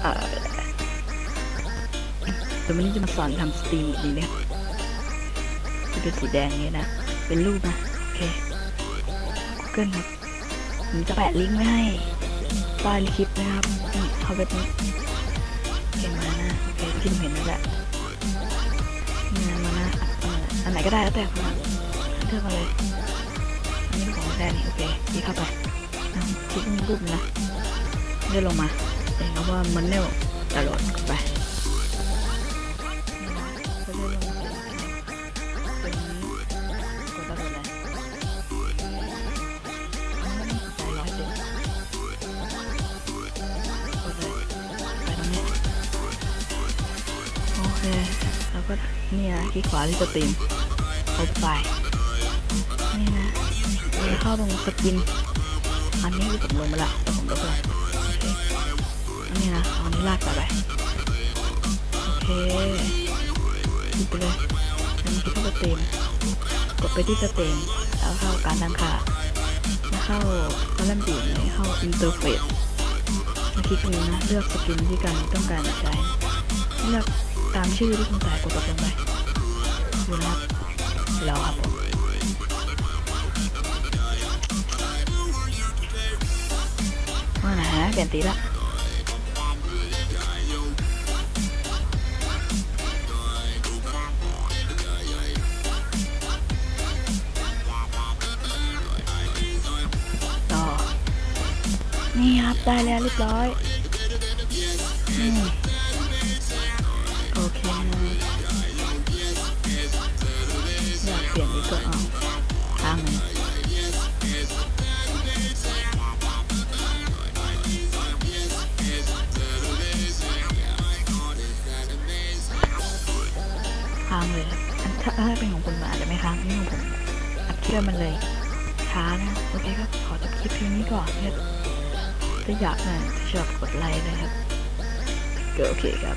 เอ่อเดี๋ยววันนี้จะมาสอนทำสตรีมอีกทีเนี่ยจะเป็นสีแดงนี้นะ เป็นรูปนะ โอเค Google ครับผมจะแปะลิงก์ไว้ให้ใต้คลิปนะครับนี่เข้าเว็บนี้เห็นมานะ โอเคที่ผมเห็นนั่นแหละนี่นมานะอ่ออันไหนก็ได้แล้วแต่คุณเลือกมาเลยอันนี้ของแดนนี่โอเคดีเข้าไปคลิกรูปนะเลื่อนลงมา เองเอาว่ามันเนลวตลอดไปโอเคแล้วก็นี่ยคลิกขวาที่สตรีมโอไปนี่นะเข้าตรงสกิน อันนี้ที่ผมลงไปละแต่ผมลบไปโอเค นนี้นะเอานนี้ลากต่อไป โอเคหยิบไปเลยแล้วมันคลิกเข้าสเตมกดไปที่สเตมแล้วเข้าการตั้งค่าแล้วเข้าคอลัมน์บีเลยเข้าอินเทอร์เฟซแล้วคลิกนี้นะ เลือกสกินที่การต้องการใช้เลือกตามชื่อที่คุณใส่กดต่อไปดูนะครับรอครับผมว่านะฮะเปลี่ยนตีละ นี่ครับได้แล้วเรียบร้อยอโอเคนะอยากเปลี่ยนอีกก็เอาทางหนึ่งค้างเลยครับอันถ้าเป็นของคุณมันอาจจะไม่ค้างนี่ของผมอัดเชื่อมมันเลยช้านะ โอเคก็ขอจบคลิปเพียงนี้ก่อนเนี่ย ถ้าอยากนะถ้าชอบกดไลค์นะครับ โอเคครับ